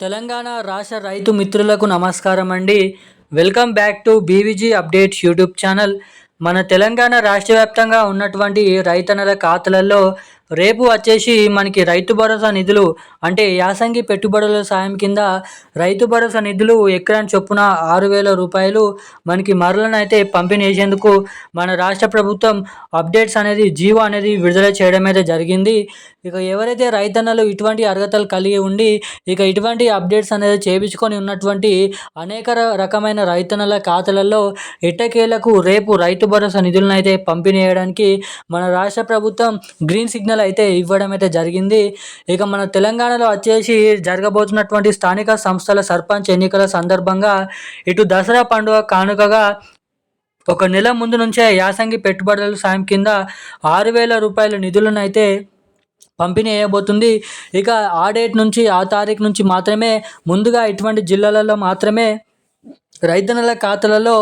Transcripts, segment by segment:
తెలంగాణ రాష్ట్ర రైతు మిత్రులకు నమస్కారం అండి welcome back to BVG updates YouTube channel. మన తెలంగాణ రాష్ట్ర వ్యాప్తంగా ఉన్నటువంటి రైతన్నల ఖాతాలలో రేపు వచ్చేసి మనకి రైతు భరోసా నిధులు అంటే యాసంగి పెట్టుబడుల సాయం కింద రైతు భరోసా నిధులు ఎకరాని చొప్పున ఆరు వేల రూపాయలు మనకి మరలనైతే పంపిణీ చేసేందుకు మన రాష్ట్ర ప్రభుత్వం అప్డేట్స్ అనేది జీవో అనేది విడుదల చేయడం అయితే జరిగింది. ఇక ఎవరైతే రైతన్నలు ఇటువంటి అర్హతలు కలిగి ఉండి ఇక ఇటువంటి అప్డేట్స్ అనేది చేయించుకొని ఉన్నటువంటి అనేక రకమైన రైతన్నల ఖాతాలలో ఎట్టకేలకు రేపు రైతు భరోసా నిధులను అయితే పంపిణీ చేయడానికి మన రాష్ట్ర ప్రభుత్వం గ్రీన్ సిగ్నల్ అయితే ఇవ్వడం అయితే జరిగింది. ఇక మన తెలంగాణలో వచ్చేసి జరగబోతున్నటువంటి స్థానిక సంస్థల సర్పంచ్ ఎన్నికల సందర్భంగా ఇటు దసరా పండుగ కానుకగా ఒక నెల ముందు నుంచే యాసంగి పెట్టుబడుల సాయం కింద ఆరు వేల రూపాయల నిధులను అయితే పంపిణీ చేయబోతుంది. ఇక ఆ డేట్ నుంచి ఆ తారీఖు నుంచి మాత్రమే ముందుగా ఇటువంటి జిల్లాలలో మాత్రమే రైతన్నల ఖాతాలలో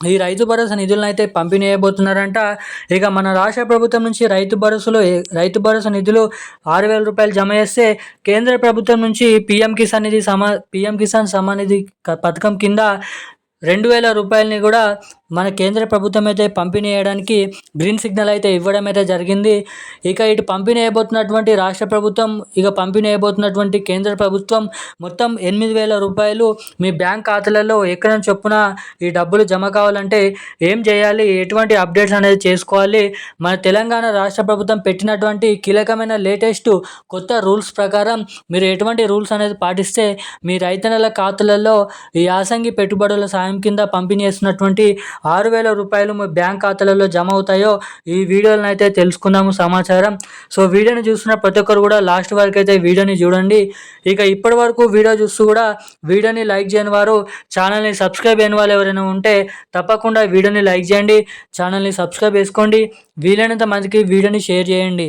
ఈ రైతు భరోసా నిధులను అయితే పంపిణీ చేయబోతున్నారంట ఇక మన రాష్ట్ర ప్రభుత్వం నుంచి రైతు భరోసాలో రైతు భరోసా నిధులు ఆరు వేల రూపాయలు జమ చేస్తే కేంద్ర ప్రభుత్వం నుంచి పీఎం కిసాన్ నిధి సమా పీఎం కిసాన్ సమానిధి పథకం కింద రెండు వేల రూపాయలని కూడా మన కేంద్ర ప్రభుత్వం అయితే పంపిణీ చేయడానికి గ్రీన్ సిగ్నల్ అయితే ఇవ్వడం అయితే జరిగింది. ఇక ఇటు పంపిణీ అయిపోతున్నటువంటి రాష్ట్ర ప్రభుత్వం ఇక పంపిణీ అయిపోతున్నటువంటి కేంద్ర ప్రభుత్వం మొత్తం ఎనిమిది వేల రూపాయలు మీ బ్యాంక్ ఖాతాలలో ఎక్కడ చొప్పున ఈ డబ్బులు జమ కావాలంటే ఏం చేయాలి? ఎటువంటి అప్డేట్స్ అనేది చేసుకోవాలి? మన తెలంగాణ రాష్ట్ర ప్రభుత్వం పెట్టినటువంటి కీలకమైన లేటెస్ట్ కొత్త రూల్స్ ప్రకారం మీరు ఎటువంటి రూల్స్ అనేది పాటిస్తే మీ రైతన్నల ఖాతాలలో ఈ యాసంగి పెట్టుబడుల సాయం కింద పంపిణీ చేస్తున్నటువంటి ఆరు వేల రూపాయలు మీ బ్యాంక్ ఖాతాలలో జమ అవుతాయో ఈ వీడియోలను అయితే తెలుసుకుందాము సమాచారం. సో వీడియోని చూస్తున్న ప్రతి ఒక్కరు కూడా లాస్ట్ వరకు అయితే వీడియోని చూడండి. ఇక ఇప్పటి వరకు వీడియో చూస్తూ కూడా వీడియోని లైక్ చేయని వారు ఛానల్ని సబ్స్క్రైబ్ అయిన వాళ్ళు ఎవరైనా ఉంటే తప్పకుండా వీడియోని లైక్ చేయండి ఛానల్ని సబ్స్క్రైబ్ చేసుకోండి. వీలైనంత మందికి వీడియోని షేర్ చేయండి.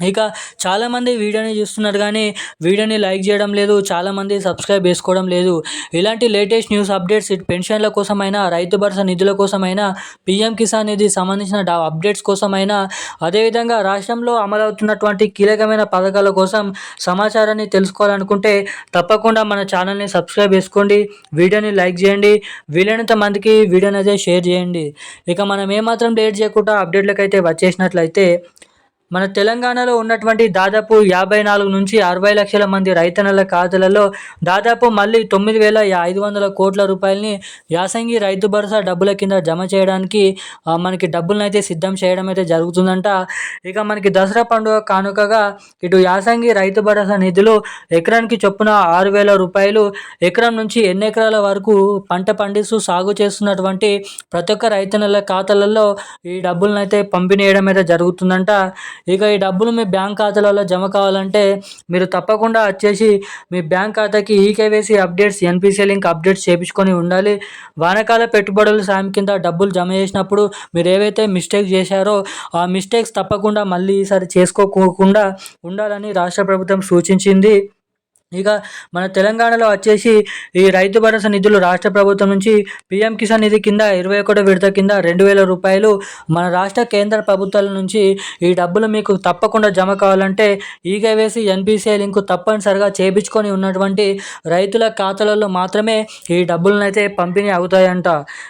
ఇక చాలామంది వీడియోని చూస్తున్నారు కానీ వీడియోని లైక్ చేయడం లేదు చాలామంది సబ్స్క్రైబ్ చేసుకోవడం లేదు. ఇలాంటి లేటెస్ట్ న్యూస్ అప్డేట్స్ పెన్షన్ల కోసమైనా రైతు భరోసా నిధుల కోసమైనా పీఎం కిసాన్ నిధి సంబంధించిన అప్డేట్స్ కోసమైనా అదేవిధంగా రాష్ట్రంలో అమలవుతున్నటువంటి కీలకమైన పథకాల కోసం సమాచారాన్ని తెలుసుకోవాలనుకుంటే తప్పకుండా మన ఛానల్ని సబ్స్క్రైబ్ చేసుకోండి వీడియోని లైక్ చేయండి వీలైనంత మందికి వీడియోని అయితే షేర్ చేయండి. ఇక మనం ఏమాత్రం లేట్ చేయకుండా అప్డేట్లకు అయితే వచ్చేసినట్లయితే మన తెలంగాణలో ఉన్నటువంటి దాదాపు యాభై నాలుగు నుంచి అరవై లక్షల మంది రైతన్నల ఖాతాలలో దాదాపు మళ్ళీ తొమ్మిది వేల ఐదు వందల కోట్ల రూపాయలని యాసంగి రైతు భరోసా డబ్బుల కింద జమ చేయడానికి మనకి డబ్బులను అయితే సిద్ధం చేయడం అయితే జరుగుతుందంట. ఇక మనకి దసరా పండుగ కానుకగా ఇటు యాసంగి రైతు భరోసా నిధులు ఎకరానికి చొప్పున ఆరు వేల రూపాయలు ఎకరం నుంచి ఎన్ని ఎకరాల వరకు పంట పండిస్తూ సాగు చేస్తున్నటువంటి ప్రతి ఒక్క రైతన్నల ఖాతాలలో ఈ డబ్బులను అయితే పంపిణీ చేయడం అయితే జరుగుతుందంట. ఇక ఈ డబ్బులు మీ బ్యాంక్ ఖాతాలలో జమ కావాలంటే మీరు తప్పకుండా వచ్చేసి మీ బ్యాంక్ ఖాతాకి eKYC updates NPCL link updates చేయించుకొని ఉండాలి. వానకాల పెట్టుబడుల సాయం కింద డబ్బులు జమ చేసినప్పుడు మీరు ఏవైతే మిస్టేక్ చేశారో ఆ మిస్టేక్స్ తప్పకుండా మళ్ళీ ఈసారి చేసుకోకుండా ఉండాలని రాష్ట్ర ప్రభుత్వం సూచించింది. ఇక మన తెలంగాణలో వచ్చేసి ఈ రైతు భరోసా నిధులు రాష్ట్ర ప్రభుత్వం నుంచి పీఎం కిసాన్ నిధి కింద ఇరవై ఒకటో విడత కింద రెండు వేల రూపాయలు మన రాష్ట్ర కేంద్ర ప్రభుత్వాల నుంచి ఈ డబ్బులు మీకు తప్పకుండా జమ కావాలంటే ఈకేవేసి ఎన్పిసిఐ లింకు తప్పనిసరిగా చేపించుకొని ఉన్నటువంటి రైతుల ఖాతాలలో మాత్రమే ఈ డబ్బులను అయితే పంపిణీ అవుతాయంట.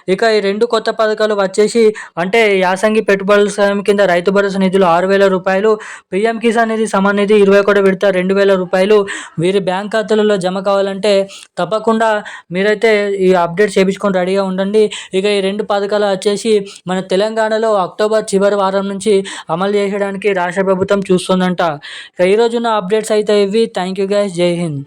ఇక ఈ రెండు కొత్త పథకాలు వచ్చేసి అంటే యాసంగి పెట్టుబడుల సాయం కింద రైతు భరోసా నిధులు ఆరు వేల రూపాయలు పీఎం కిసాన్ నిధి సమానిధి ఇరవై ఒకటో విడత రెండు వేల రూపాయలు వీరి బ్యాంక్ ఖాతాలలో జమ కావాలంటే తప్పకుండా మీరైతే ఈ అప్డేట్ చేయించుకొని రెడీగా ఉండండి. ఇక ఈ రెండు పథకాలు వచ్చేసి మన తెలంగాణలో అక్టోబర్ చివరి వారం నుంచి అమలు చేయడానికి రాష్ట్ర ప్రభుత్వం చూస్తుందంట. ఇక ఈరోజున్న అప్డేట్స్ అయితే ఇవి. థ్యాంక్ యూ గైస్ జై హింద్.